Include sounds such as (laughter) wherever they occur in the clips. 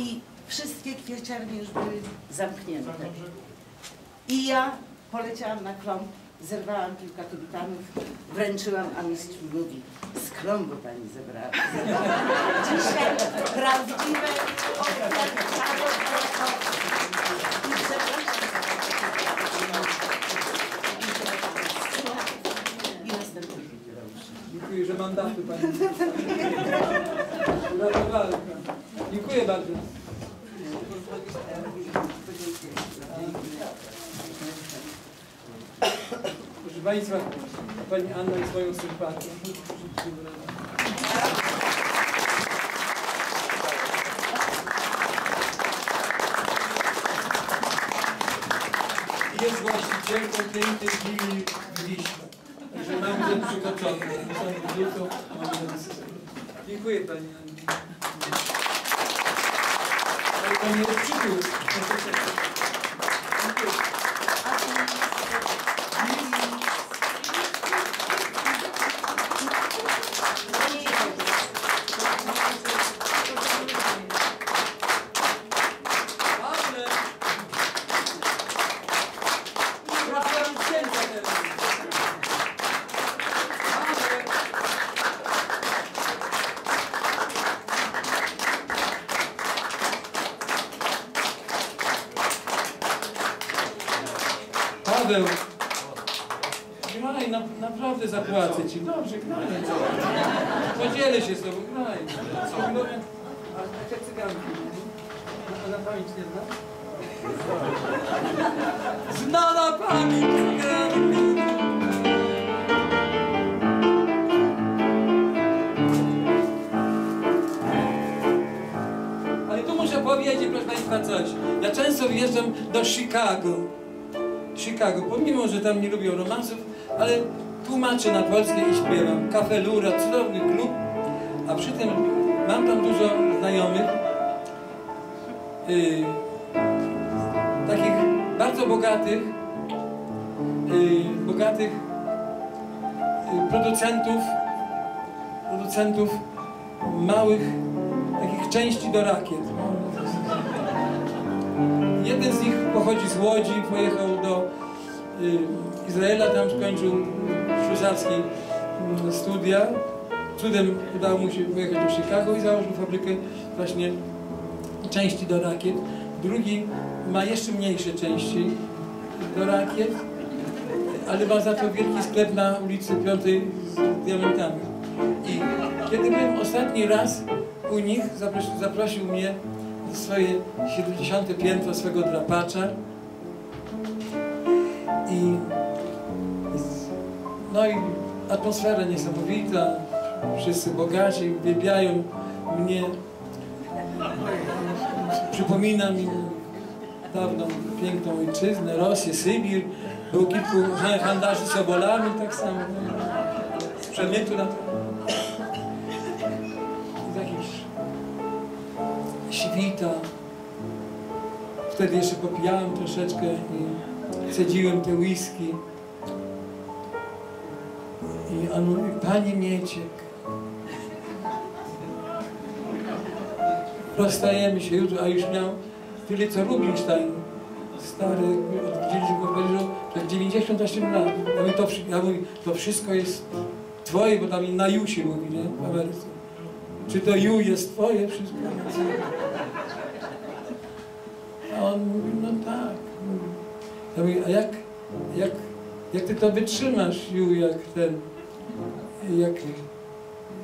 i wszystkie kwieciarnie już były zamknięte. I ja poleciałam na klomb, zerwałam kilka tulipanów, wręczyłam, a mistrz mówi, z klombu pani zebrała. (laughs) Dzisiaj prawdziwe następny Dziękuję, że mandatu Pani. Uratowałem. Dziękuję bardzo. Proszę Państwa, Pani Anna jest moją sympatią. Jest właścicielką pięknej willi w Wiśle. Także mam ten system. Dziękuję Pani Annie. Ale to nie Graj, na, naprawdę zapłacę Ci. Dobrze, graj. Podzielę się z Tobą, graj. A te cyganki, na, na pamięć nie znasz? Znana pamięć cyganki. Ale tu muszę powiedzieć, proszę Państwa, coś. Ja często wjeżdżam do Chicago. Chicago, pomimo, że tam nie lubią romansów, ale tłumaczę na polskie i śpiewam. Cafe Lura, cudowny klub, a przy tym mam tam dużo znajomych, yy, takich bardzo bogatych, yy, bogatych yy, producentów, producentów małych takich części do rakiet. Jeden z nich pochodzi z Łodzi, pojechał do Izraela, tam skończył ślusarski y, studia. Cudem udało mu się pojechać do Chicago i założył fabrykę właśnie części do rakiet. Drugi ma jeszcze mniejsze części do rakiet, ale ma za to wielki sklep na ulicy Piątej z diamentami. I kiedy byłem ostatni raz u nich, zaprosił, zaprosił mnie swoje 70. piętro swego drapacza i no i atmosfera niesamowita, wszyscy bogaci, uwielbiają mnie. Przypomina mi dawną, piękną ojczyznę, Rosję, Sybir. Było kilku handlarzy sobolami, tak samo. Z przemytu na jakiś świta. Wtedy jeszcze popijałem troszeczkę i cedziłem te whisky. I on mówi, Panie Mieciek, rozstajemy się jutro, a już miał tyle co Rubinstein, stary, odwiedziliśmy go w Paryżu, że 98 lat. Ja mówię, to, ja mówię, to wszystko jest twoje, bo tam na Ju się mówi, nie, w Ameryce. Czy to Ju jest twoje wszystko? A on mówi, no tak. Ja mówię, a jak, jak, jak ty to wytrzymasz, Ju, jak ten, jak,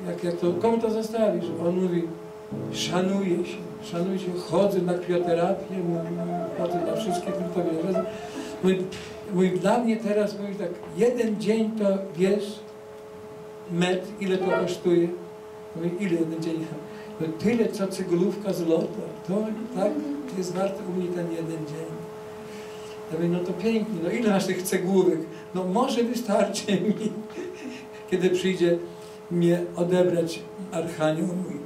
jak, jak to, komu to zostawisz? On mówi, szanuję się, szanuję się, chodzę na krioterapię, chodzę na wszystkie tylko wiele Mówi, mówi, dla mnie teraz, mówi tak, jeden dzień to wiesz, met, ile to kosztuje? Mówi, ile jeden dzień? No tyle, co cygulówka z lota. To tak jest warto u mnie ten jeden dzień. Ja mówię, no to pięknie, no ile masz tych cegłówek? No może wystarczy (laughs) mi, kiedy przyjdzie mnie odebrać Archanioł mój.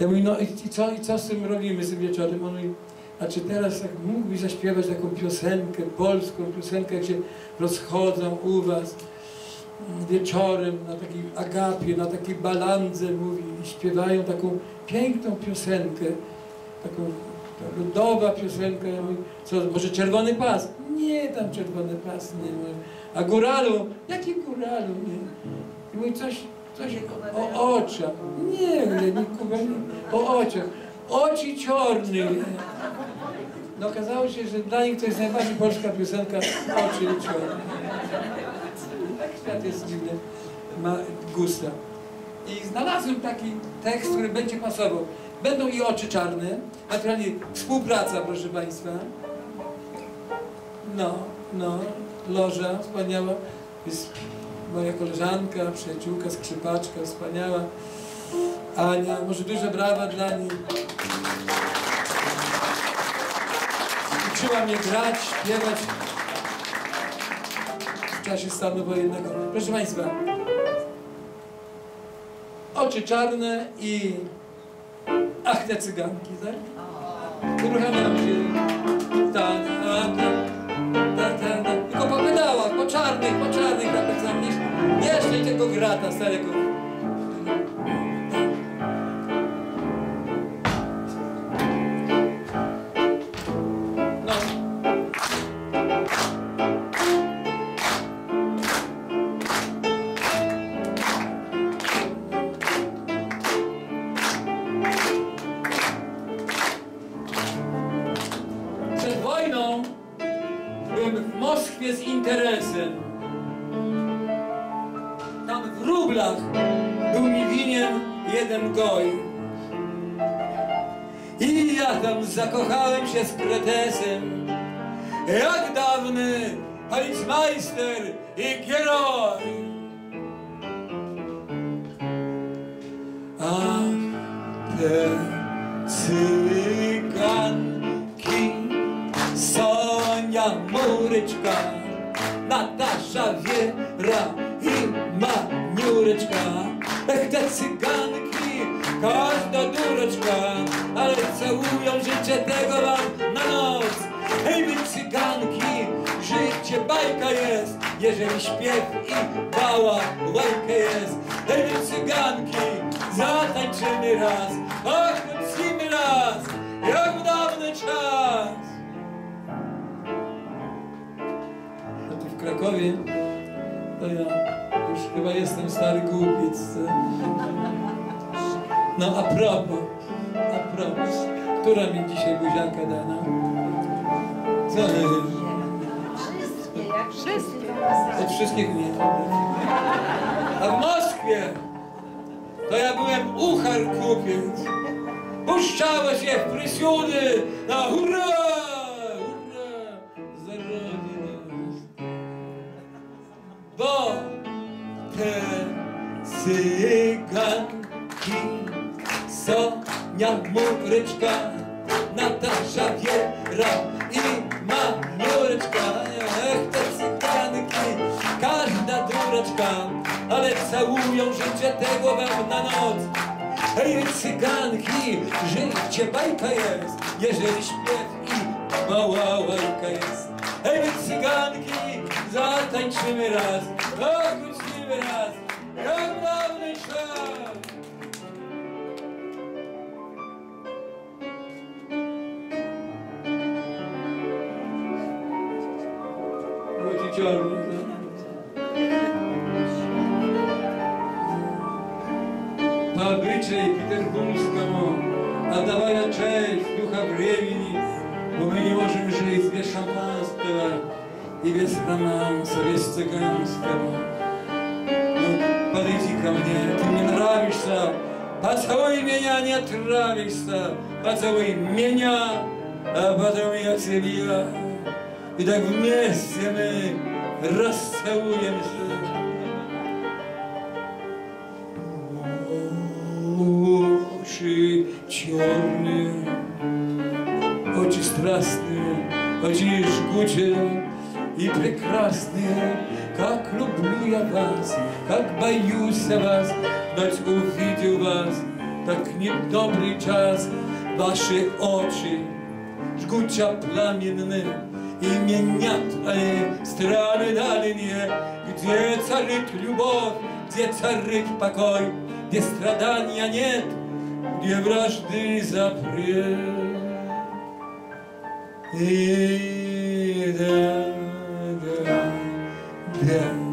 Ja mówię, no i, co, i co z tym robimy z tym wieczorem? On mówi, a czy teraz tak mógłbyś zaśpiewać taką piosenkę, polską piosenkę, jak się rozchodzą u was wieczorem na takiej agapie, na takiej balandze, mówi, i śpiewają taką piękną piosenkę, taką ta ludowa piosenka. Ja mówię, co, może czerwony pas? Nie, tam czerwony pas nie ma. A góralu? Jaki góralu? Nie. I mówi coś, coś o oczach. Nie, nie, nie, Kuba, nie. O oczach. Oczy czarne. No okazało się, że dla nich to jest najbardziej polska piosenka Oczy czarne. Tak świat jest dziwny. Ma gusta. I znalazłem taki tekst, który będzie pasował. Będą i oczy czarne, naturalnie współpraca, proszę Państwa. No, no, loża wspaniała. Jest moja koleżanka, przyjaciółka, skrzypaczka, wspaniała. Ania, może duże brawa dla niej. Uczyła mnie grać, śpiewać w czasie stanu wojennego. Proszę Państwa, oczy czarne i ach te cyganki, tak? Uruchamiam się. Ta, ta, ta, ta, ta, ta. Tylko po pedałach, po czarnych, po czarnych napędzam. Nie jeszcze tego grata starego. Moskwie z interesem. Tam w rublach był mi winien jeden goj. I ja tam zakochałem się z kretesem, jak dawny policmeister i kieroj. A te cyganki Muryczka, Natasza Wiera i Maniureczka. Ech, te cyganki, każda dureczka, ale całują życie tego wam na noc. Hej, wy cyganki, życie bajka jest, jeżeli śpiew i bała łajka jest. Hej, wy cyganki, zatańczymy raz, Krakowie to ja już chyba jestem stary głupiec. No a propos, a propos, która mi dzisiaj buziaka da, no? Co? Wszystkie, jak wszyscy Od wszystkich nie. A w Moskwie to ja byłem uchar kupiec. Puszczało się w prysiudy na! Hurra! Te cyganki Sonia Muryczka Natasza Wiera i Maniureczka Ech, te cyganki Każda dureczka Ale całują życie tego wam na noc. Hej, cyganki, życie bajka jest Jeżeli śpiew i mała łajka jest. Hej, cyganki, zatańczymy raz Как мы с ними раз, как главный По обычаю петербургскому отдавая честь духа времени, мы не можем жить без шампанского и без романса, без цыганского. Ну, подойди ко мне, ты мне нравишься, поцелуй меня, не отравишься, поцелуй меня, а потом я тебя. И так вместе мы расцелуемся. Очи черные, очи страстные, очи жгучие и прекрасные, как люблю я вас, как боюсь я вас, дать увидел вас, так недобрый час, ваши очи жгуча пламенны, и менят они страны дальние, где царит любовь, где царит покой, где страдания нет, wrażdy zaprie. I da, da, Yeah.